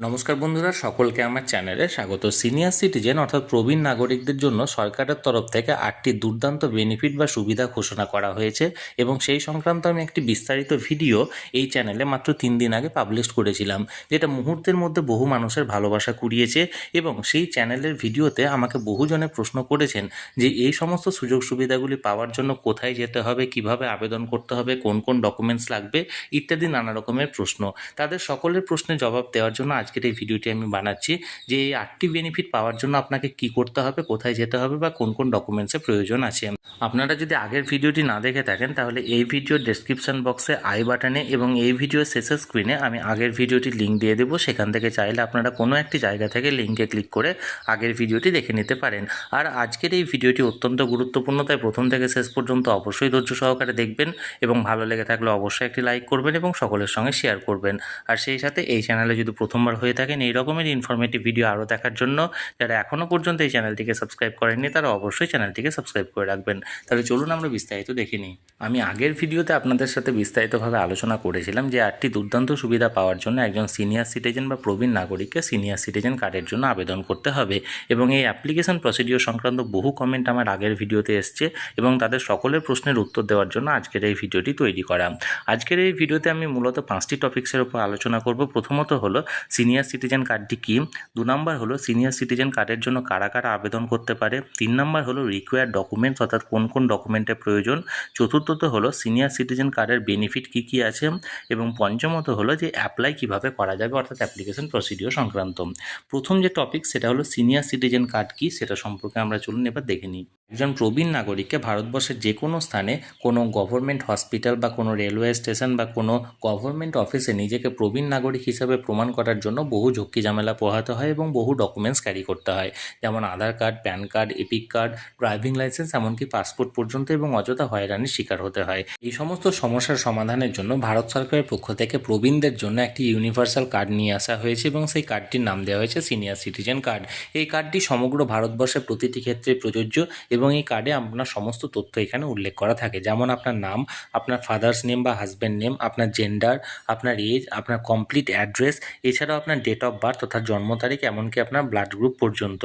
নমস্কার বন্ধুরা, সকলকে আমার চ্যানেলে স্বাগত। সিনিয়র সিটিজেন অর্থাৎ প্রবীণ নাগরিকদের জন্য সরকারের তরফ থেকে আটটি দুর্দান্ত বেনিফিট বা সুবিধা ঘোষণা করা হয়েছে এবং সেই সংক্রান্ত আমি একটি বিস্তারিত ভিডিও এই চ্যানেলে মাত্র তিন দিন আগে পাবলিশ করেছিলাম, যেটা মুহূর্তের মধ্যে বহু মানুষের ভালোবাসা কুড়িয়েছে এবং সেই চ্যানেলের ভিডিওতে আমাকে বহুজনে প্রশ্ন করেছেন যে এই সমস্ত সুযোগ সুবিধাগুলি পাওয়ার জন্য কোথায় যেতে হবে, কীভাবে আবেদন করতে হবে, কোন কোন ডকুমেন্টস লাগবে ইত্যাদি নানা রকমের প্রশ্ন। তাদের সকলের প্রশ্নের জবাব দেওয়ার জন্য আজকের এই ভিডিওটি আমি বানাচ্ছি যে এই আটটি বেনিফিট পাওয়ার জন্য আপনাকে কি করতে হবে, কোথায় যেতে হবে বা কোন কোন ডকুমেন্টসের প্রয়োজন আছে। আপনারা যদি আগের ভিডিওটি না দেখে থাকেন, তাহলে এই ভিডিওর ডেসক্রিপশন বক্সে আই বাটনে এবং এই ভিডিও শেষের স্ক্রিনে আমি আগের ভিডিওটি লিঙ্ক দিয়ে দেবো। সেখান থেকে চাইলে আপনারা কোনো একটি জায়গা থেকে লিঙ্কে ক্লিক করে আগের ভিডিওটি দেখে নিতে পারেন। আর আজকের এই ভিডিওটি অত্যন্ত গুরুত্বপূর্ণ, তাই প্রথম থেকে শেষ পর্যন্ত অবশ্যই ধৈর্য সহকারে দেখবেন এবং ভালো লেগে থাকলে অবশ্যই একটি লাইক করবেন এবং সকলের সঙ্গে শেয়ার করবেন। আর সেই সাথে এই চ্যানেলে যদি প্রথমবার হয়ে থাকেন এই রকমের ইনফরমেটিভ ভিডিও আরও দেখার জন্য। যারা এখনও পর্যন্ত এই চ্যানেলটিকে সাবস্ক্রাইব করেননি, তারা অবশ্যই চ্যানেলটিকে সাবস্ক্রাইব করে রাখবেন। তাহলে চলুন আমরা বিস্তারিত দেখে নিই। আমি আগের ভিডিওতে আপনাদের সাথে বিস্তারিতভাবে আলোচনা করেছিলাম যে আটটি দুর্দান্ত সুবিধা পাওয়ার জন্য একজন সিনিয়র সিটিজেন বা প্রবীণ নাগরিককে সিনিয়র সিটিজেন কার্ডের জন্য আবেদন করতে হবে। এবং এই অ্যাপ্লিকেশন প্রসিডিওর সংক্রান্ত বহু কমেন্ট আমার আগের ভিডিওতে এসছে এবং তাদের সকলের প্রশ্নের উত্তর দেওয়ার জন্য আজকের এই ভিডিওটি তৈরি করা। আজকের এই ভিডিওতে আমি মূলত পাঁচটি টপিক্সের উপর আলোচনা করব। প্রথমত হলো সিনিয়র সিটিজেন কার্ডটি কী? দু নম্বর হলো, সিনিয়র সিটিজেন কার্ডের জন্য কারা কারা আবেদন করতে পারে? তিন নম্বর হলো রিকোয়ার্ড ডকুমেন্টস অর্থাৎ কোন কোন ডকুমেন্টের প্রয়োজন? চতুর্থত হলো, সিনিয়র সিটিজেন কার্ডের বেনিফিট কী কী আছে? এবং পঞ্চমত হলো, যে অ্যাপ্লাই কীভাবে করা যাবে? অর্থাৎ অ্যাপ্লিকেশন প্রসিডিওর সংক্রান্ত। প্রথম যে টপিক সেটা হলো, সিনিয়র সিটিজেন কার্ড কী? সেটা সম্পর্কে আমরা চলুন এবার দেখে নিই। একজন প্রবীণ নাগরিককে ভারতবর্ষের যে কোনো স্থানে কোনো গভর্নমেন্ট হসপিটাল বা কোনো রেলওয়ে স্টেশন বা কোনো গভর্নমেন্ট অফিসে নিজেকে প্রবীণ নাগরিক হিসাবে প্রমাণ করার জন্য বহু ঝক্কি ঝামেলা পোহাতে হয় এবং বহু ডকুমেন্টস ক্যারি করতে হয়। যেমন Aadhaar card PAN card EPIC card driving licence এমনকি পাসপোর্ট পর্যন্ত এবং অযথা হয়রানির শিকার হতে হয়। এই সমস্ত সমস্যার সমাধানের জন্য ভারত সরকারের পক্ষ থেকে প্রবীণদের জন্য একটি ইউনিভার্সাল কার্ড নিয়ে আসা হয়েছে এবং সেই কার্ডটির নাম দেওয়া হয়েছে সিনিয়র সিটিজেন কার্ড এই কার্ডটি সমগ্র ভারতবর্ষের প্রতিটি ক্ষেত্রে প্রযোজ্য এবং এই কার্ডে আপনার সমস্ত তথ্য এখানে উল্লেখ করা থাকে। যেমন আপনার নাম, আপনার ফাদার্স নেম বা হাজব্যান্ড নেম আপনার জেন্ডার আপনার এজ আপনার কমপ্লিট অ্যাড্রেস এছাড়াও আপনার ডেট অফ বার্থ তথা জন্ম তারিখ, এমনকি আপনার ব্লাড গ্রুপ পর্যন্ত।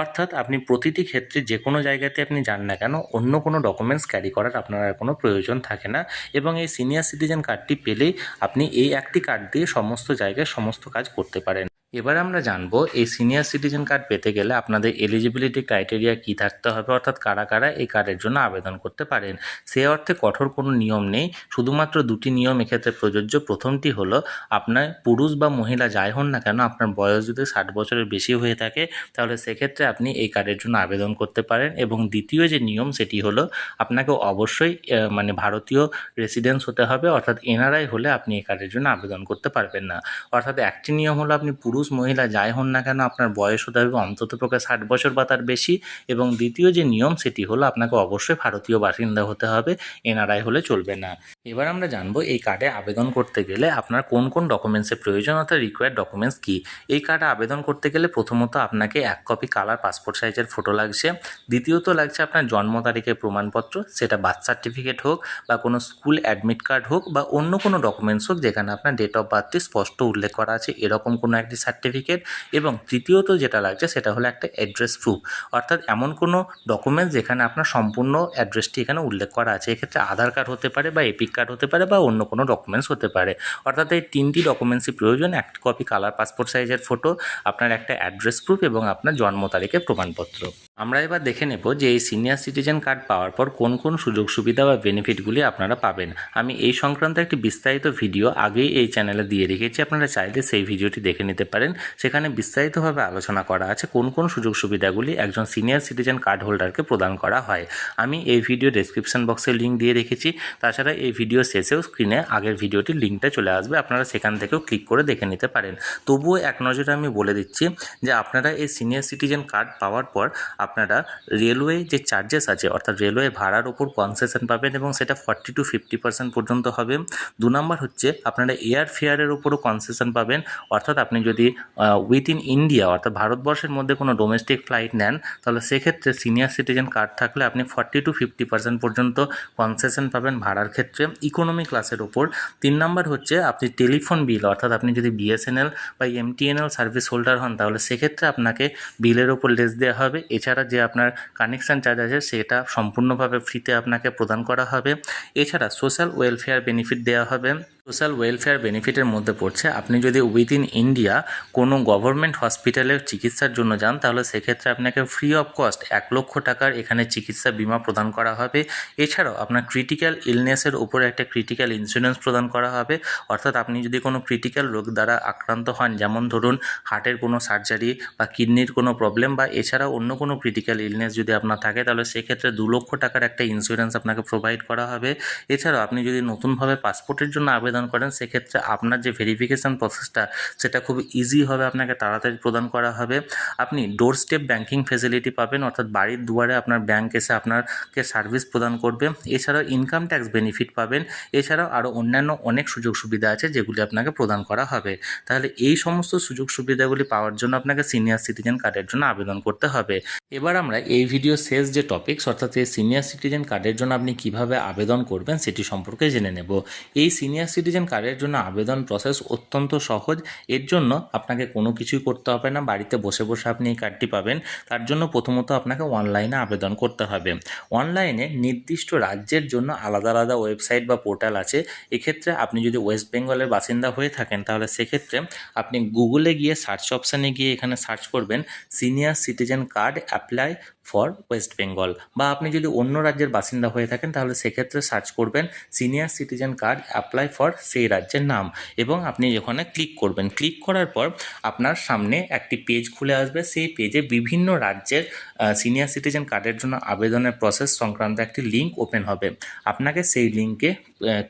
অর্থাৎ আপনি প্রতিটি ক্ষেত্রে যে কোনো জায়গাতে আপনি যান না কেন, অন্য কোনো ডকুমেন্টস ক্যারি করার আপনার আর কোনো প্রয়োজন থাকে না। এবং এই সিনিয়র সিটিজেন কার্ডটি পেলেই আপনি এই একটি কার্ড দিয়ে সমস্ত জায়গায় সমস্ত কাজ করতে পারেন। এবার আমরা জানব, এই সিনিয়র সিটিজেন কার্ড পেতে গেলে আপনাদের এলিজিবিলিটি ক্রাইটেরিয়া কী থাকতে হবে? অর্থাৎ কারা কারা এই কার্ডের জন্য আবেদন করতে পারেন? সে অর্থে কঠোর কোনো নিয়ম নেই। শুধুমাত্র দুটি নিয়ম এক্ষেত্রে প্রযোজ্য। প্রথমটি হলো, আপনার পুরুষ বা মহিলা যাই হন না কেন, আপনার বয়স যদি ষাট বছরের বেশি হয়ে থাকে, তাহলে সেক্ষেত্রে আপনি এই কার্ডের জন্য আবেদন করতে পারেন। এবং দ্বিতীয় যে নিয়ম, সেটি হলো, আপনাকে অবশ্যই মানে ভারতীয় রেসিডেন্স হতে হবে। অর্থাৎ এনআরআই হলে আপনি এই কার্ডের জন্য আবেদন করতে পারবেন না। অর্থাৎ একটি নিয়ম হলো, আপনি পুরুষ মহিলা যাই হন না কেন, আপনার বয়স হতে হবে অন্তত পক্ষে ষাট বছর বা তার বেশি। এবং দ্বিতীয় যে নিয়ম, সেটি হলো আপনাকে অবশ্যই ভারতীয় বাসিন্দা হতে হবে, এনআরআই হলে চলবে না। এবার আমরা জানব এই কার্ডে আবেদন করতে গেলে আপনার কোন কোন ডকুমেন্টসের প্রয়োজন, অর্থাৎ রিকোয়ার্ড ডকুমেন্টস কী? এই কার্ডে আবেদন করতে গেলে প্রথমত আপনাকে এক কপি কালার পাসপোর্ট সাইজের ফটো লাগছে। দ্বিতীয়ত লাগছে আপনার জন্ম তারিখের প্রমাণপত্র, সেটা বার্থ সার্টিফিকেট হোক বা কোনো স্কুল অ্যাডমিট কার্ড হোক বা অন্য কোনো ডকুমেন্টস হোক, যেখানে আপনার ডেট অফ বার্থটি স্পষ্ট উল্লেখ করা আছে। এরকম কোনো একটি সার্টিফিকেট এবং তৃতীয়ত যেটা লাগছে সেটা হলো একটা অ্যাড্রেস প্রুফ অর্থাৎ এমন কোনো ডকুমেন্টস যেখানে আপনার সম্পূর্ণ অ্যাড্রেসটি এখানে উল্লেখ করা আছে। এক্ষেত্রে আধার কার্ড হতে পারে বা এপিক কার্ড হতে পারে বা অন্য কোনো ডকুমেন্টস হতে পারে। অর্থাৎ এই তিনটি ডকুমেন্টসই প্রয়োজন, এক কপি কালার পাসপোর্ট সাইজের ফটো আপনার একটা অ্যাড্রেস প্রুফ এবং আপনার জন্ম তারিখের প্রমাণপত্র। আমরা এবার দেখে নেব যে এই সিনিয়র সিটিজেন কার্ড পাওয়ার পর কোন কোন সুযোগ সুবিধা বা বেনিফিটগুলি আপনারা পাবেন। আমি এই সংক্রান্ত একটি বিস্তারিত ভিডিও আগেই এই চ্যানেলে দিয়ে রেখেছি, আপনারা চাইলে সেই ভিডিওটি দেখে নিতে পারেন। সেখানে বিস্তারিতভাবে আলোচনা করা আছে কোন কোন সুযোগ সুবিধাগুলি একজন সিনিয়র সিটিজেন কার্ড হোল্ডারকে প্রদান করা হয়। আমি এই ভিডিও ডেসক্রিপশন বক্সে লিঙ্ক দিয়ে রেখেছি। তাছাড়া এই ভিডিও শেষেও স্ক্রিনে আগের ভিডিওটির লিঙ্কটা চলে আসবে, আপনারা সেখান থেকেও ক্লিক করে দেখে নিতে পারেন। তবুও এক নজরে আমি বলে দিচ্ছি যে আপনারা এই সিনিয়র সিটিজেন কার্ড পাওয়ার পর আপনারা রেলওয়ে যে চার্জেস আছে, অর্থাৎ রেলওয়ে ভাড়ার ওপর কনসেশন পাবেন এবং সেটা ফর্টি টু ফিফটি পার্সেন্ট পর্যন্ত হবে। দু নম্বর হচ্ছে, আপনারা এয়ার ফেয়ারের ওপরও কনসেশন পাবেন। অর্থাৎ আপনি যদি উইথ ইন ইন্ডিয়া অর্থাৎ ভারতবর্ষের মধ্যে কোনো ডোমেস্টিক ফ্লাইট নেন, তাহলে সেক্ষেত্রে সিনিয়র সিটিজেন কার্ড থাকলে আপনি ফর্টি টু ফিফটি পার্সেন্ট পর্যন্ত কনসেশন পাবেন ভাড়ার ক্ষেত্রে ইকোনমি ক্লাসের ওপর। তিন নম্বর হচ্ছে, আপনি টেলিফোন বিল অর্থাৎ আপনি যদি বিএসএনএল বা এমটিএনএল সার্ভিস হোল্ডার হন, তাহলে সেক্ষেত্রে আপনাকে বিলের ওপর লেস দেওয়া হবে। এছাড়া যে আপনার কানেকশান চার্জ আছে সেটা সম্পূর্ণভাবে ফ্রিতে আপনাকে প্রদান করা হবে। এছাড়া সোশ্যাল ওয়েলফেয়ার বেনিফিট দেওয়া হবে। সোশ্যাল ওয়েলফেয়ার বেনিফিটের মধ্যে পড়ছে। আপনি যদি উইদিন ইন্ডিয়া কোনো গভর্নমেন্ট হসপিটালের চিকিৎসার জন্য যান, তাহলে সেক্ষেত্রে আপনাকে ফ্রি অফ কস্ট এক লক্ষ টাকার এখানে চিকিৎসা বিমা প্রদান করা হবে। এছাড়াও আপনার ক্রিটিক্যাল ইলনেসের উপরে একটা ক্রিটিক্যাল ইন্স্যুরেন্স প্রদান করা হবে। অর্থাৎ আপনি যদি কোনো ক্রিটিক্যাল রোগ দ্বারা আক্রান্ত হন, যেমন ধরুন হার্টের কোনো সার্জারি বা কিডনির কোনো প্রবলেম বা এছাড়াও অন্য কোনো ক্রিটিক্যাল ইলনেস যদি আপনার থাকে, তাহলে সেক্ষেত্রে দু লক্ষ টাকার একটা ইন্স্যুরেন্স আপনাকে প্রোভাইড করা হবে। এছাড়াও আপনি যদি নতুনভাবে পাসপোর্টের জন্য আবেদন করেন, সেক্ষেত্রে আপনার যে ভেরিফিকেশান প্রসেসটা সেটা খুব ইজি হবে, আপনাকে তাড়াতাড়ি প্রদান করা হবে। আপনি ডোর স্টেপ ব্যাঙ্কিং ফেসিলিটি পাবেন, অর্থাৎ বাড়ির দুয়ারে আপনার ব্যাংক এসে আপনাকে সার্ভিস প্রদান করবে। এছাড়াও ইনকাম ট্যাক্স বেনিফিট পাবেন। এছাড়াও আরও অন্যান্য অনেক সুযোগ সুবিধা আছে, যেগুলি আপনাকে প্রদান করা হবে। তাহলে এই সমস্ত সুযোগ সুবিধাগুলি পাওয়ার জন্য আপনাকে সিনিয়র সিটিজেন কার্ডের জন্য আবেদন করতে হবে। এবার আমরা এই ভিডিও শেষ যে টপিকস অর্থাৎ এই সিনিয়র সিটিজেন কার্ডের জন্য আপনি কীভাবে আবেদন করবেন, সেটি সম্পর্কে জেনে নেব। এই সিনিয়র সিটিজেন কার্ডের জন্য আবেদন প্রসেস অত্যন্ত সহজ। এর জন্য আপনাকে কোনো কিছুই করতে হবে না। বাড়িতে বসে বসে আপনি এই কার্ডটি পাবেন। তার জন্য প্রথমত আপনাকে অনলাইনে আবেদন করতে হবে। অনলাইনে নির্দিষ্ট রাজ্যের জন্য আলাদা আলাদা ওয়েবসাইট বা পোর্টাল আছে। এক্ষেত্রে আপনি যদি ওয়েস্ট বেঙ্গলের বাসিন্দা হয়ে থাকেন, তাহলে সেক্ষেত্রে আপনি গুগলে গিয়ে সার্চ অপশানে গিয়ে এখানে সার্চ করবেন senior citizen card apply for West Bengal বা আপনি যদি অন্য রাজ্যের বাসিন্দা হয়ে থাকেন, তাহলে সেক্ষেত্রে সার্চ করবেন senior citizen card apply for সেই রাজ্যের নাম এবং আপনি ওখানে ক্লিক করবেন। ক্লিক করার পর আপনার সামনে একটি পেজ খুলে আসবে। সেই পেজে বিভিন্ন রাজ্যের সিনিয়র সিটিজেন কার্ডের জন্য আবেদনের প্রসেস সংক্রান্ত একটি লিঙ্ক ওপেন হবে। আপনাকে সেই লিঙ্কে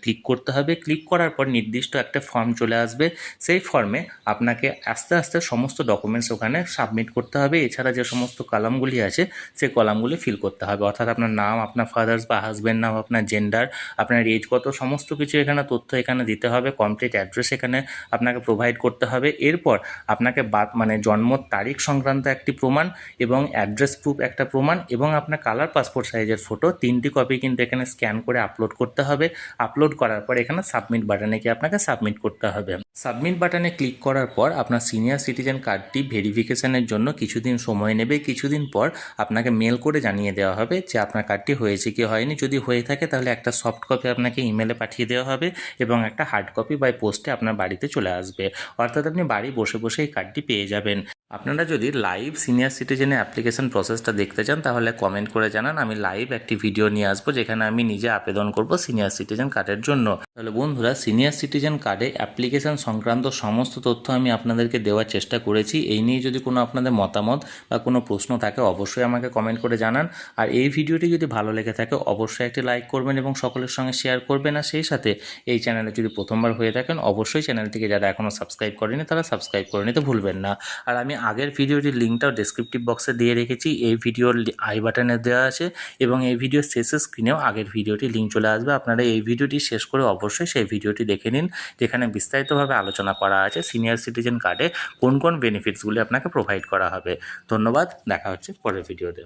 ক্লিক করতে হবে। ক্লিক করার পর নির্দিষ্ট একটা ফর্ম চলে আসবে। সেই ফর্মে আপনাকে আস্তে আস্তে সমস্ত ডকুমেন্টস ওখানে সাবমিট করতে হবে। এছাড়া যে সমস্ত কলামগুলি আছে সেই কলামগুলি ফিল করতে হবে। অর্থাৎ আপনার নাম, আপনার ফাদার্স বা হাজব্যান্ড নাম, আপনার জেন্ডার আপনার এজ কত, সমস্ত কিছু এখানে তথ্য এখানে দিতে হবে। কমপ্লিট অ্যাড্রেস এখানে আপনাকে প্রোভাইড করতে হবে। এরপর আপনাকে বাদ মানে জন্ম তারিখ সংক্রান্ত একটি প্রমাণ এবং অ্যাড্রেস প্রুফ একটা প্রমাণ এবং আপনার কালার পাসপোর্ট সাইজের ফটো তিনটি কপি কিন্তু এখানে স্ক্যান করে আপলোড করতে হবে। আপলোড করার পর এখানে সাবমিট বাটনে গিয়ে আপনাকে সাবমিট করতে হবে। সাবমিট বাটনে ক্লিক করার পর আপনার সিনিয়র সিটিজেন কার্ডটি ভেরিফিকেশনের জন্য কিছুদিন সময় নেবে। কিছুদিন পর আপনাকে মেল করে জানিয়ে দেওয়া হবে যে আপনার কার্ডটি হয়েছে কি হয়নি। যদি হয়ে থাকে তাহলে একটা সফট কপি আপনাকে ইমেলে পাঠিয়ে দেওয়া হবে এবং একটা হার্ড কপি বাই পোস্টে আপনার বাড়িতে চলে আসবে। অর্থাৎ আপনি বাড়ি বসে বসে এই কার্ডটি পেয়ে যাবেন। আপনারা যদি লাইভ সিনিয়র সিটিজেনের অ্যাপ্লিকেশন প্রসেসটা দেখতে চান, তাহলে কমেন্ট করে জানান। আমি লাইভ একটি ভিডিও নিয়ে আসব, যেখানে আমি নিজে আবেদন করব সিনিয়র সিটিজেন কার্ডের জন্য। তাহলে বন্ধুরা সিনিয়র সিটিজেন কার্ডে অ্যাপ্লিকেশন সংক্রান্ত সমস্ত তথ্য আমি আপনাদেরকে দেওয়ার চেষ্টা করেছি। এই নিয়ে যদি কোনো আপনাদের মতামত বা কোনো প্রশ্ন থাকে, অবশ্যই আমাকে কমেন্ট করে জানান। আর এই ভিডিওটি যদি ভালো লেগে থাকে, অবশ্যই একটি লাইক করবেন এবং সকলের সঙ্গে শেয়ার করবেন। আর সেই সাথে এই চ্যানেলে যদি প্রথমবার হয়ে থাকেন, অবশ্যই চ্যানেলটিকে যারা এখনও সাবস্ক্রাইব করেনি, তারা সাবস্ক্রাইব করে নিতে ভুলবেন না। আর আমি আগের ভিডিওটির লিঙ্কটাও ডেসক্রিপটিভ বক্সে দিয়ে রেখেছি। এই ভিডিওর আই বাটনে দেওয়া আছে এবং এই ভিডিও শেষের স্ক্রিনেও আগের ভিডিওটি লিঙ্ক চলে আসবে। আপনারা এই ভিডিওটি শেষ করে অবশ্যই সেই ভিডিওটি দেখে নিন, যেখানে বিস্তারিতভাবে আলোচনা করা আছে সিনিয়র সিটিজেন কার্ডে কোন কোন বেনিফিটসগুলি আপনাকে প্রোভাইড করা হবে। ধন্যবাদ, দেখা হচ্ছে পরের ভিডিওতে।